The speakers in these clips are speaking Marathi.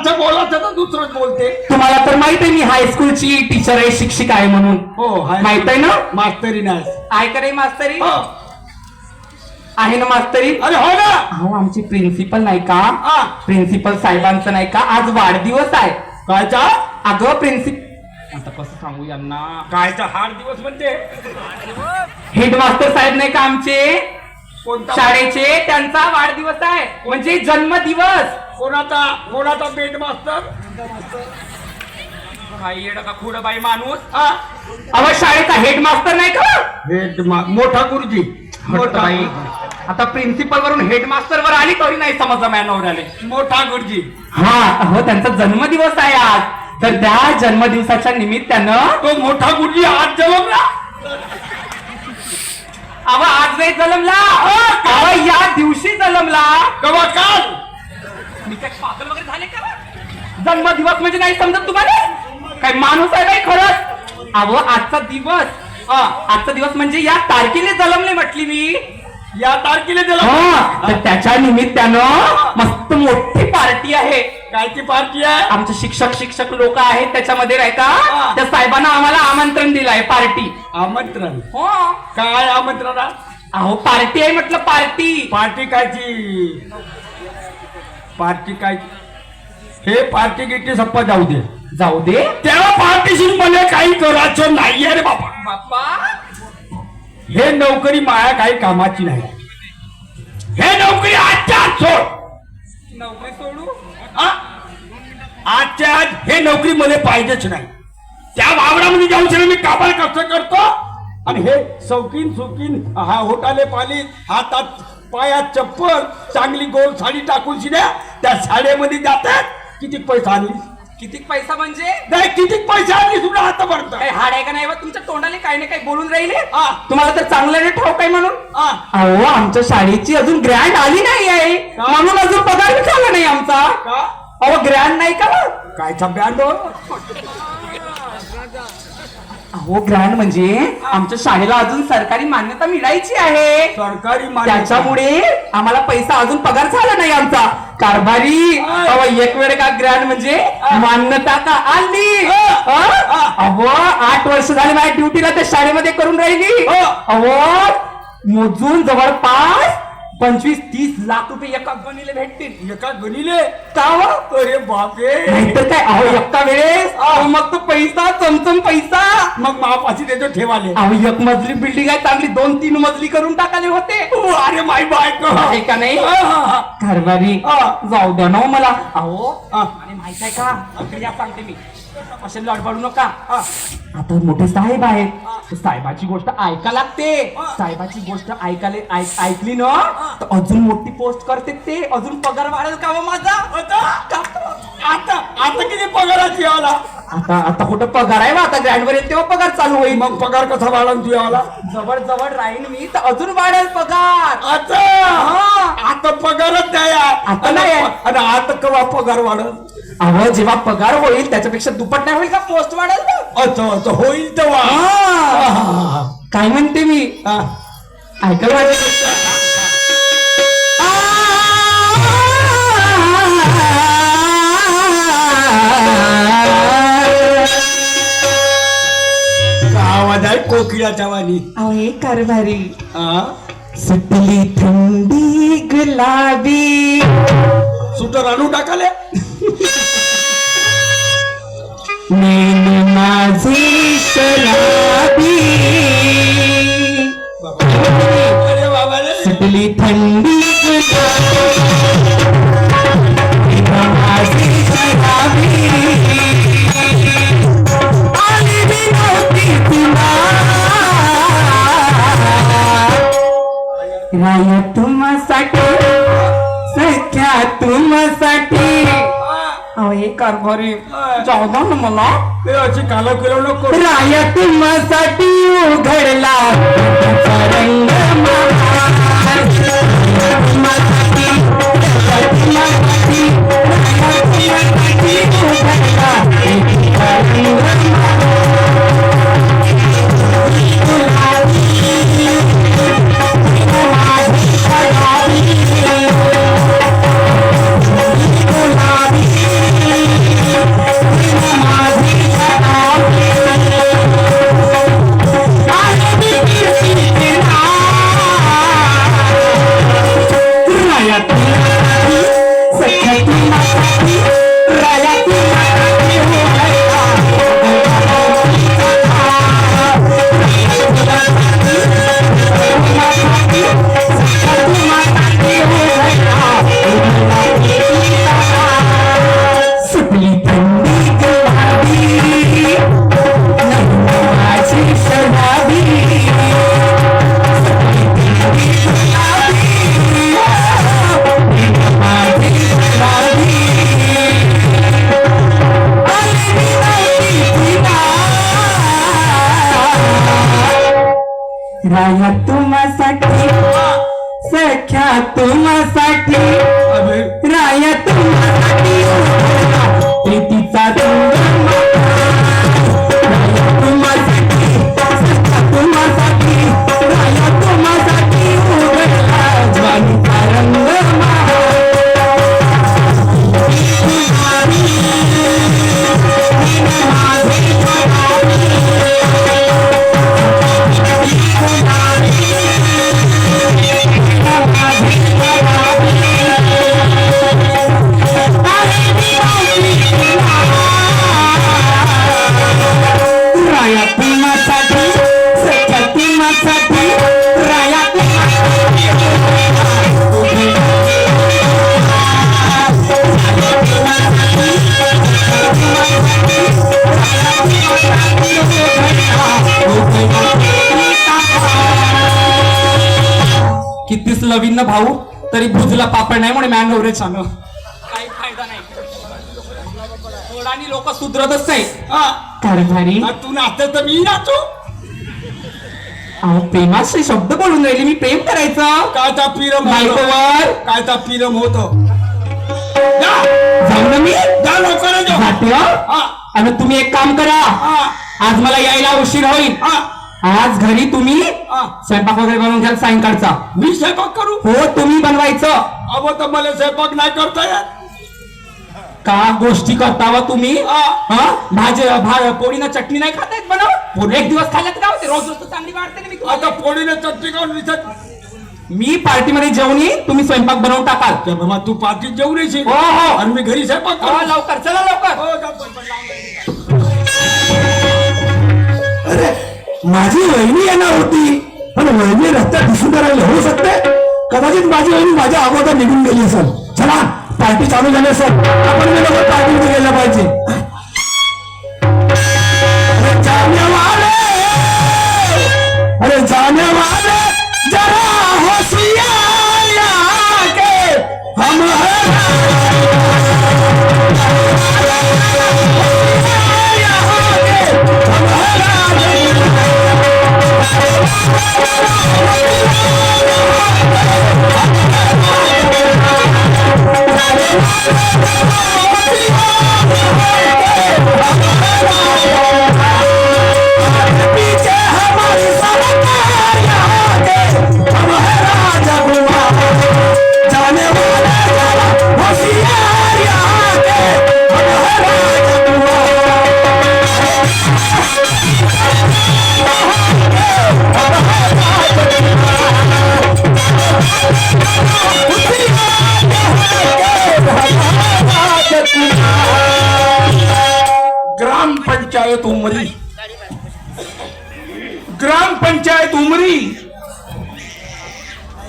असं बोलायचं तर दुसरंच बोलते. तुम्हाला तर माहीत आहे मी हायस्कूलची टीचर आहे शिक्षिका आहे म्हणून. हो हाय. माहीत आहे ना? मास्तरी नाही. आहे का नाही मास्तरी. हो. आहे ना मास्तरी? अरे हो ना. अहो आमची प्रिन्सिपल नाही का? हा. प्रिन्सिपल साहेबांचं नाही का? आज वाढदिवस आहे. कायचा? अगं प्रिन्सिपल आता कसं सांगू यांना? कायचा? हार दिवस म्हणते. हेडमास्टर साहेब नाही का आमचे? कोणता? शाळेचे? त्यांचा वाढदिवस आहे. म्हणजे जन्मदिवस. कोणाचा कोणाचा बेड मास्तर. काही येडं का खुडं बाई माणूस. हा. अहो शाळेचा हेडमास्टर नाही का? मा- मोठा गुरुजी. मोठा. बाई आता प्रिन्सिपल वरून हेडमास्टर वर आली तरी नाही समजा मॅनवर आले मोठा गुरुजी. हा अहो त्यांचा जन्मदिवस आहे आज. तर त्या जन्मदिवसाच्या निमित्तानं तो मोठा गुरुजी आज जलमला अहो आज नाही जन्मला. अहो या दिवशी जन्मला. कवा काल मी काय पागल वगैरे झाले का जन्मदिवस म्हणजे नाही समजत तुम्हाला? काय माणूस आहे काय खरंच. अहो आजचा दिवस. हा, आजचा दिवस म्हणजे या तारखेला जन्मले म्हटली मी. या तारखेला हा, तर त्याच्या निमित्तानं मस्त मोठी पार्टी आहे. कायची पार्टी आहे? आमचे शिक्षक शिक्षक लोक आहेत त्याच्यामध्ये नाही का? हा. त्या साहेबांना आम्हाला आमंत्रण दिलं आहे पार्टी. आमंत्रण? हो. काय आमंत्रण? आहे? अहो पार्टी आहे म्हटलं पार्टी. पार्टी कायची? पार्टी काय हे पार्टी गिट्टी सप्पा जाऊ दे. जाऊ दे. त्या पार्टीशी मला काही करायचं नाहीये रे बाबा. बाप्पा. हे नोकरी माया काही कामाची नाही. हे नोकरी आजच्या आज सोड. नोकरी सोडू? हा? आजच्या आज हे नोकरी मला पाहिजेच नाही. त्या वावरामध्ये जाऊन मी काबाल कसं करतो. आणि हे सौकीन सुकीन हा होटाले पाली हातात पायात चप्पल चांगली गोल साडी टाकून शिड्या त्या साड्यामध्ये जातात. किती पैसा आणली किती पैसा म्हणजे? नाही किती पैसा आणली सुद्धा आतापर्यंत काही हाड आहे का नाही? बा? तुमच्या तोंडाने काही ना काही बोलून राहिले. हा. तुम्हाला तर चांगलं नाही ठाऊक आहे म्हणून. हा. अहो आमच्या शाळेची अजून ग्रँड आली नाही आहे. का? म्हणून अजून पगार बी झाला नाही आमचा. का? अहो ग्रँड नाही का? कायचा बँड हो अहो ग्रँड म्हणजे आमच्या शाळेला अजून सरकारी मान्यता मिळायची आहे. सरकारी मान्यता. त्याच्यामुळे आम्हाला पैसा अजून पगार झाला नाही आमचा. कारभारी. अहो एक वेळ का ग्रँड म्हणजे मान्यता का आली? अहो आठ वर्ष झाली माझ्या ड्युटीला त्या शाळेमध्ये करून राहिली हो. अहो मोजून जवळपास पंचवीस तीस लाख रुपये एका गणीला भेटतील. एका गणीले? का हो? अरे बापरे. नाहीतर काय? अहो एका वेळेस? अहो मग तो पैसा चमचम पैसा? मग महापाशी त्याचं ठेवाले. अहो एक मजली बिल्डिंग आहे चांगली दोन तीन मजली करून टाकाले होते. ओ, अरे माय बायको. आहे का नाही? हा, हा, हा. हा. जाऊ द्या ना हो मला. अहो हा. आणि माहीत आहे का? सांगते मी. असे लडबडू नका. हा. आता मोठे साहेब आहेत. साहेबाची गोष्ट ऐका लागते. हा. साहेबाची गोष्ट ऐकाले ऐक- ऐकली ना तर अजून मोठी पोस्ट करते ते. अजून पगार वाढेल का हो माझा? आता? आता? आता किती पगाराची आला आता आता कुठं पगार आहे बा आता ग्रँड वर येईल तेव्हा पगार चालू होईल. मग पगार कसा वाढला तू आला जवळ जवळ राहील मी तर अजून वाढेल पगार. आता? हा. आता पगारच नाही आहे. आता नाही आहे. आणि आता कवा पगार वाढत अहो जेव्हा पगार होईल त्याच्यापेक्षा दुप्पट नाही होईल का पोस्ट वाढेल ना असं होईल तेव्हा. हा. काय म्हणते मी. ऐकलं माझी गोष्ट? आवाज आहे कोकिळाच्या वाणी अहो हे कारभारी. सुटली थंडी गुलाबी. सुटर आणून टाकाले? मेन माझी शराबी. सुटली थंडी माझी शराबी राया तुमसाठी सख्या तुमसाठी. हे कारभारी. जाऊ द्या ना मला. ते अशी काला किलो नको राया तुमसाठी उघडला. रंग तुमसाठी, राया तुमसाठी उघडला. रंग राया तुम्हासाठी सख्या तुम्हासाठी राया तुम्हासाठी लवीन ना भाऊ तरी भुजला पापड नाही म्हणे मॅन नवरे छान काही फायदा नाही. लोक सुधरतच नाही. हा, कारभारी तू तर मी नाचू. अहो प्रेमाचे शब्द बोलून राहिले मी प्रेम करायचं. कायचा पिरम होतो? बायकोवर कायचा पिरम होतो? जाऊ ना मी. जा लवकर जा. जाते हो. हा. आणि तुम्ही एक काम करा. हा. आज मला यायला उशीर होईल. हा. आज घरी तुम्ही. स्वयंपाक वगैरे बनवून घ्याल सायंकाळचा. मी स्वयंपाक करू? हो तुम्ही बनवायचं. अहो तर मला स्वयंपाक नाही करता येत. का गोष्टी करता वा तुम्ही? हा. हा? भाजी भा पोळीनं चटणी नाही खाता येत बनव एक दिवस खाल्लं तर काय होते रोज रोज तर चांगली वाटते ना मी तुम्हाला. आता पोळीने चटणी काढून दिसत. मी पार्टीमध्ये जेवण येईन तुम्ही स्वयंपाक बनवून टाकाल. त्या तू पार्टीत जेवून येशील हो, हो. आणि मी घरी स्वयंपाक हो, करू. लवकर चला लवकर. हो, जा, स्वयंपाक लावून दे. अरे माझी वहिनी येणार होती. पण वहिनी रस्त्यात दिसून राहिले. होऊ शकते? कदाचित माझी वहिनी माझ्या अगोदर निघून गेली असेल. चला पार्टी चालू झाली असेल. आपण मी लोक पार्टीमध्ये गेलं पाहिजे. अरे जाने अरे जाने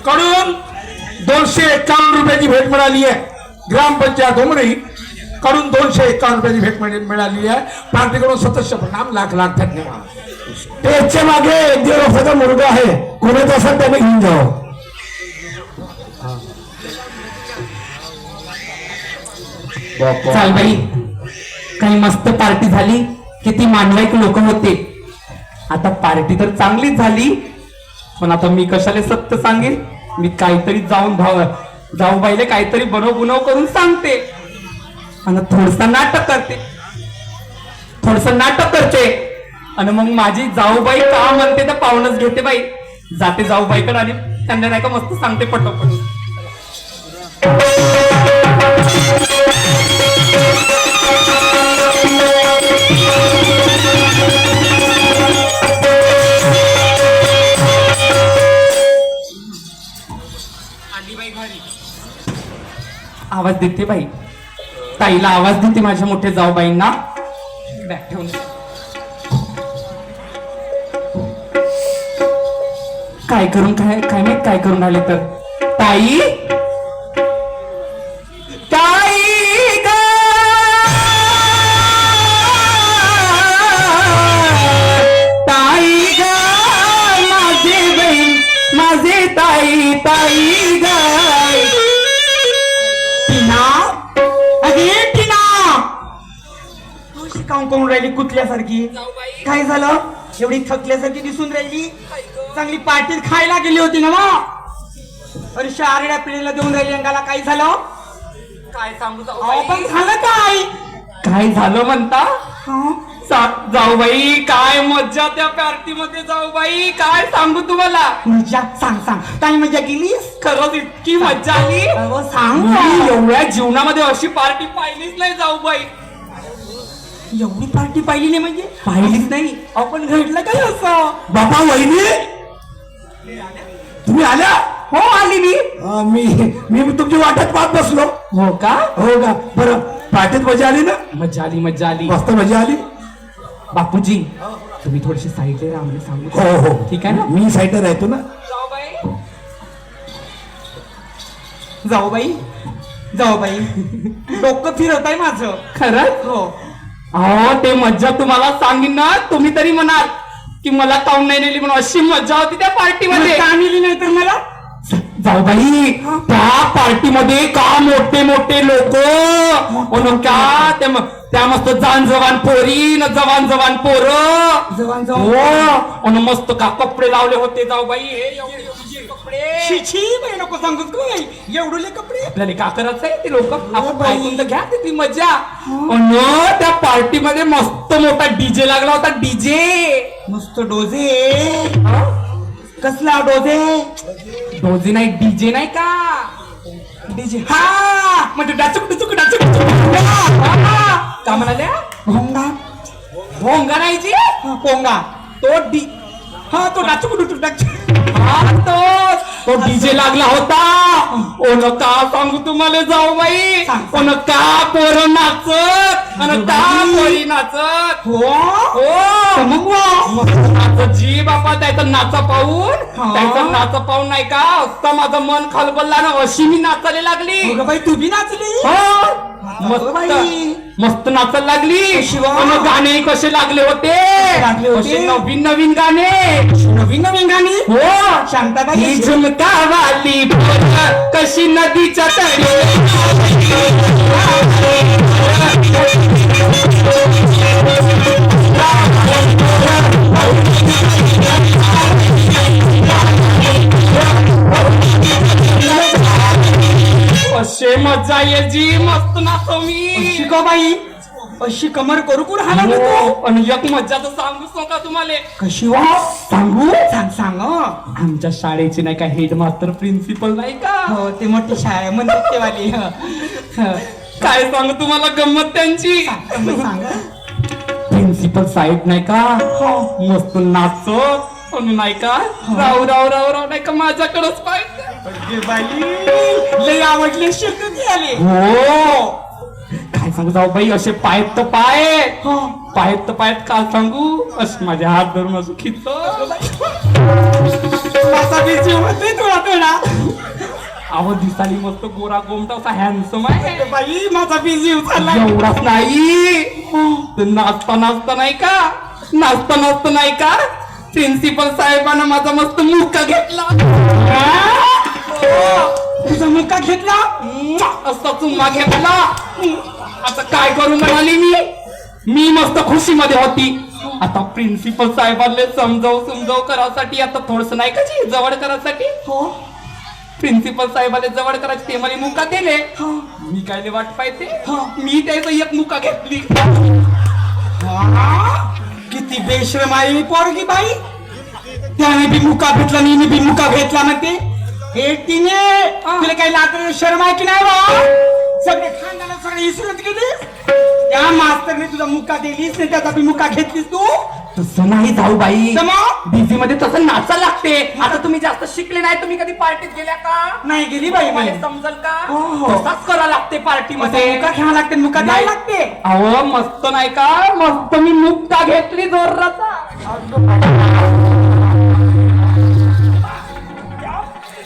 कडून दोनशे एकावन्न रुपयाची भेट मिळाली आहे. ग्रामपंचायत उमरी कडून दोनशे एकावन्न रुपयाची भेट मिळ- मिळाली आहे. पार्टीकडून सदस्य प्रणाम लाख लाख धन्यवाद. स्टेजच्या मागे एक दीड वर्षाचा मुलगा आहे. कोणाचा असेल त्याने घेऊन जावं. चाल बाई. काही मस्त पार्टी झाली. किती मानवाईक लोक होते. आता पार्टी तर चांगलीच झाली. पण आता मी कशाला सत्य सांगेन? मी काहीतरी जाऊन भाव जाऊ बाईले काहीतरी बनव बुनव करून सांगते. आणि थोडस नाटक करते. थोडस नाटक करते. आणि मग माझी जाऊबाई का म्हणते तर पाहुणच घेते बाई. जाते जाऊबाईकडे आणि त्यांना नाही का मस्त सांगते पटोपट. आवाज देते बाई. ताईला आवाज देते माझ्या मोठ्या जाऊबाईंना. बॅग ठेवून. काय करून काय काय माहीत काय करून राहिले तर. ताई! काम करून राहिली कुठल्यासारखी? काय झालं? एवढी थकल्यासारखी दिसून राहिली. चांगली पार्टीत खायला गेली होती ना अरे शारड्या पिढीला देऊन राहिली अंगाला. काय झालं? काय सांगू जाऊ अहो, पण झालं काय? काय झालं म्हणता? हं? जाऊ बाई काय मज्जा त्या पार्टी मध्ये जाऊ बाई. काय सांगू तुम्हाला? मजा सांग सांग. काय मजा केलीस? खरंच इतकी मज्जा आली. सांग. एवढ्या जीवनामध्ये अशी पार्टी पाहिलीच नाही जाऊ बाई. एवढी पार्टी पाहिली नाही म्हणजे? पाहिलीच नाही. आपण घडलं काय असं? बापा वहिनी! तुम्ही आल्या? हो आली मी. अं, मी मी तुमची वाटत पाहत बसलो. हो का? हो का? बरं पार्टीत मजा आली ना? मज्जा आली मज्जा आली. मस्त मजा आली. बापूजी तुम्ही थोडेसे साईडले राहा म्हणजे सांगू हो हो. ठीक आहे ना? मी साईडर राहतो ना. जाऊ बाई. जाऊ बाई. जाऊ बाई. डोकं फिरत आहे माझं. खरंच? हो. अहो ते मज्जा तुम्हाला सांगीन ना. तुम्ही तरी म्हणाल की मला काऊन नाही नेली म्हणून. अशी मज्जा होती त्या पार्टी मध्ये का नेली नाही तर मला? जाऊ बाई त्या पार्टी मध्ये का मोठे मोठे लोक? का त्या मस्त जान जवान पोरी न जवान जवान पोर? जवान हो. जवान अन मस्त का कपडे लावले होते जाऊ बाई. हे कपडे. छी बाई नको सांगूच तू बाई. एवढुले कपडे. आपल्याला का करायचं आहे ते लोक? आपण बाई. ऐकून तर घ्या ती मजा. अन त्या पार्टी मध्ये मस्त मोठा डीजे लागला होता डीजे. मस्त डोजे. कसला डोजे? डोजे नाही डीजे नाही का? डीजे. हा म्हणजे डाचुक डुचुक डाचुक डुचुक. हा. का म्हणाल्या? भोंगा. भोंगा नाही जी. हा, पोंगा. तो डी हा तो डाचुक डुचुक डाचुक. हा तो तो डीजे लागला होता. ओन का सांगू तुम्हाला जाऊ बाई. ओन का पोर नाचत? आणि का पोरी नाचत? हो. हो. मग. नाच जी बापा त्याचं नाचा पाहून. त्याचं नाचा पाहून नाही का असं माझं मन खलबलला ना अशी मी नाचायला लागली. बाई तू बी नाचली? हो. मस्त. मस्त नाचायला लागली. शिवा. आणि गाणे कसे लागले होते? लागले होते? असे नवीन नवीन गाणे? नवीन नवीन गाणी? हो. शांताबाई झुमका वाली पोरं कशी नदीच्या तळी? असे मजा ये जी मस्त नाचो मी. शिका बाई? अशी कमर करू कुठं हाना तू हो, आणि एक मज्जा तर सांगूच नका तुम्हाला. कशी वा सांगू? सांग सांग हं. आमच्या शाळेची नाही का हेडमास्टर प्रिन्सिपल नाही का? हो ते मोठी शाळा म्हणतात ते वाली हं. हं. काय सांगू तुम्हाला गंमत त्यांची. सांग सांग. प्रिन्सिपल साहेब नाही का? मस्त नाचत आणि नाही का? राव राव राव राव नाही का माझ्याकडेच पाहिजे लय आवडले ते आले हो. काय सांगू जाऊ बाई असे पायत तर पाय. हो. पायत तर पायत काय सांगू? असे माझे हात धरून असं खिच माझा बी जीव होते थोडा थोडा. अहो दिसाली मस्त गोरा गोमटा असा हॅन्सम आहे. बाई माझा बी जीव चालला एवढाच नाही. तर नाचता नाचता नाही का? नाचता नाचता नाही का? प्रिन्सिपल साहेबांना माझा मस्त मुक्का घेतला. तुझा मुक्का घेतला? असा चुम्मा घेतला. आता काय करू म्हणाली मी? मी मस्त खुशीमध्ये होती. आता प्रिन्सिपल साहेबांना समजाव समजाव करासाठी आता थोडस नाही का जी? जवळ करासाठी हो. प्रिन्सिपल साहेबाला जवळ करायचे ते मला मुका दिले. हो. मी काय वाट पाहिजे. मी त्याचं एक मुका घेतली. हा? किती बेशरम आहे पोरगी बाई. त्याने बी मुका भेटला हिने बी मुका भेटला म्हणते हे तिने तुला काही लाग शरम आहे की नाही बा सगळे खानदाना सगळे इसरत गेलीस? त्या मास्तरने तुझा मुका दिलीस नाही त्याचा बी मुका घेतलीस तू? तसं नाही जाऊ बाई. तर मग? डीजे मध्ये तसं नाचायला लागते. आता तुम्ही जास्त शिकले नाही तुम्ही कधी पार्टीत गेल्या का? नाही गेली बाई मला समजल का? हो, हो. तसाच करा लागते पार्टी मध्ये मुका घ्यावा लागते मुका द्यायला लागते. अहो मस्त नाही का? मस्त मी मुक्ता घेतली जोराचा.